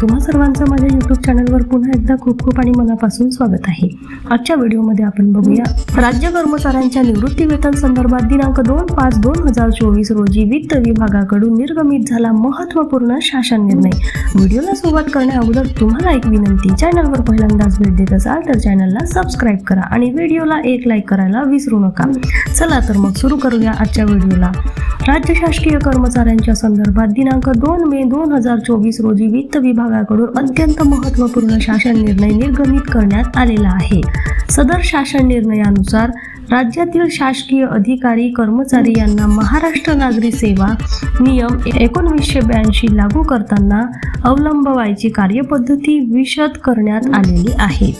तुम्हा सर्वांचं माझ्या यूट्यूब चॅनलवर पुन्हा एकदा खूप खूप आणि मनापासून स्वागत आहे. आजच्या व्हिडिओमध्ये आपण बघूया राज्य कर्मचाऱ्यांच्या निवृत्ती वेतन संदर्भात दिनांक दोन पाच दोन हजार चोवीस रोजी वित्त विभागाकडून निर्गमित झाला महत्त्वपूर्ण शासन निर्णय. व्हिडिओला सुरुवात करण्या अगोदर तुम्हाला एक विनंती चॅनलवर पहिल्यांदाच भेट देत असाल तर चॅनलला सबस्क्राईब करा आणि व्हिडिओला एक लाईक करायला विसरू नका. चला तर मग सुरू करूया आजच्या व्हिडिओला. राज्य शासकीय कर्मचाऱ्यांच्या संदर्भात दिनांक दोन मे दोन हजार चोवीस रोजी वित्त विभाग विभागाकडून अत्यंत महत्त्वपूर्ण शासन निर्णय निर्गमित करण्यात आलेला आहे. सदर शासन निर्णयानुसार राज्यातील शासकीय अधिकारी कर्मचारी यांना महाराष्ट्र नागरी सेवा नियम एकोणवीसशे ब्याऐंशी लागू करताना अवलंबवायची कार्यपद्धती विशद करण्यात आलेली आहे.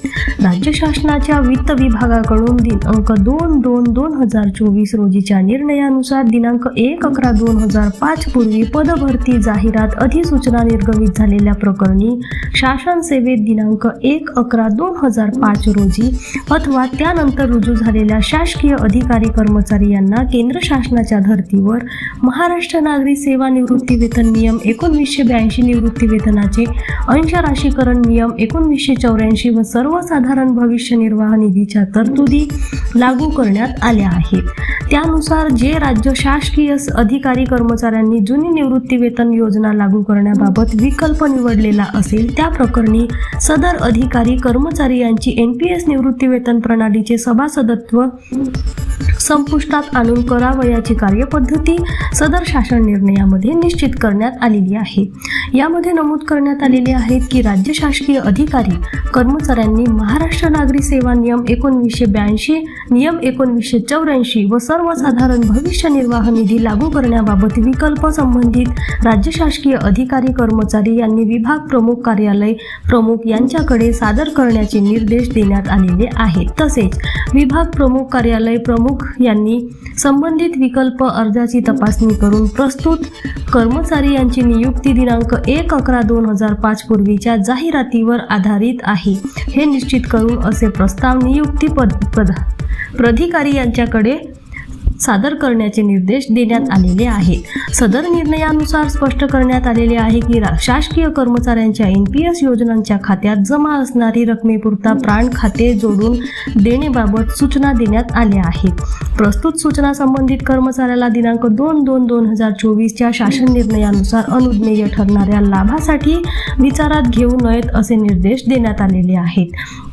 राज्य शासनाच्या वित्त विभागाकडून दिनांक दोन दोन दोन हजार चोवीस रोजीच्या निर्णयानुसार दिनांक एक अकरा दोन हजार पाच पूर्वी पदभरती जाहिरात अधिसूचना निर्गमित झालेल्या प्रकरणी शासन सेवेत दिनांक एक अकरा दोन हजार पाच रोजी अथवा त्यानंतर रुजू झालेल्या शासकीय अधिकारी कर्मचारी यांना केंद्र शासनाच्या धर्तीवर महाराष्ट्र नागरी सेवा निवृत्ती वेतन नियम एकोणवीसशे ब्याऐंशी निवृत्ती वेतनाचे अंश राशीकरण नियम एकोणवीसशे चौऱ्याऐंशी व सर्वसाधारण भविष्य निर्वाह निधीच्या तरतुदी लागू करण्यात आल्या आहेत. त्यानुसार जे राज्य शासकीय अधिकारी कर्मचाऱ्यांनी जुनी निवृत्ती वेतन योजना लागू करण्याबाबत विकल्प निवडलेला असेल त्या प्रकरणी सदर अधिकारी कर्मचारी यांची एन पी एस निवृत्ती वेतन प्रणालीचे सभासदत्व संपुष्टात आणून करावयाची कार्यपद्धती सदर शासन निर्णयामध्ये निश्चित करण्यात आलेली आहे. यामध्ये नमूद करण्यात आलेले आहेत की राज्य शासकीय अधिकारी कर्मचाऱ्यांनी महाराष्ट्र नागरी सेवा नियम एकोणवीसशे ब्याऐंशी नियम एकोणवीसशे चौऱ्याऐंशी व सर्वसाधारण भविष्य निर्वाह निधी लागू करण्याबाबत विकल्प संबंधित राज्य शासकीय अधिकारी कर्मचारी यांनी विभाग प्रमुख कार्यालय प्रमुख यांच्याकडे सादर करण्याचे निर्देश देण्यात आलेले आहेत. तसेच विभाग प्रमुख कार्यालय प्रमुख यांनी संबंधित विकल्प अर्जाची तपासणी करून प्रस्तुत कर्मचारी यांची नियुक्ती दिनांक एक अकरा दोन हजार पाच पूर्वीच्या जाहिरातीवर आधारित आहे. हे निश्चित करून असे प्रस्ताव नियुक्ती पद प्रध प्राधिकारी यांच्याकडे सादर करण्याचे निर्देश देण्यात आलेले आहेत. सदर निर्णयानुसार स्पष्ट करण्यात आलेले आहे की रा- शासकीय कर्मचाऱ्यांच्या एन पी एस योजनांच्या खात्यात जमा असणारी रकमेपुरता प्राण खाते जोडून देण्याबाबत सूचना देण्यात आल्या आहेत. प्रस्तुत सूचना संबंधित कर्मचाऱ्याला दिनांक दोन दोन दोन हजार चोवीसच्या शासन निर्णयानुसार अनुज्ञेय ठरणाऱ्या लाभासाठी विचारात घेऊ नयेत असे निर्देश देण्यात आलेले आहेत.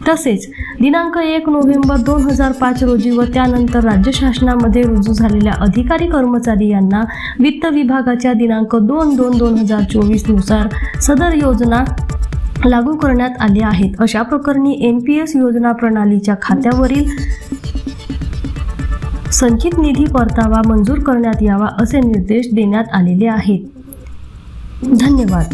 तसेच दिनांक एक नोव्हेंबर दोन हजार पाच रोजी व त्यानंतर राज्य शासनामध्ये रुजू झालेल्या अधिकारी कर्मचारी यांना वित्त विभागाच्या दिनांक दोन दोन दोन हजार चोवीसनुसार सदर योजना लागू करण्यात आले आहेत. अशा प्रकरणी एन पी एस योजना प्रणालीच्या खात्यावरील संचित निधी परतावा मंजूर करण्यात यावा असे निर्देश देण्यात आलेले आहेत. धन्यवाद.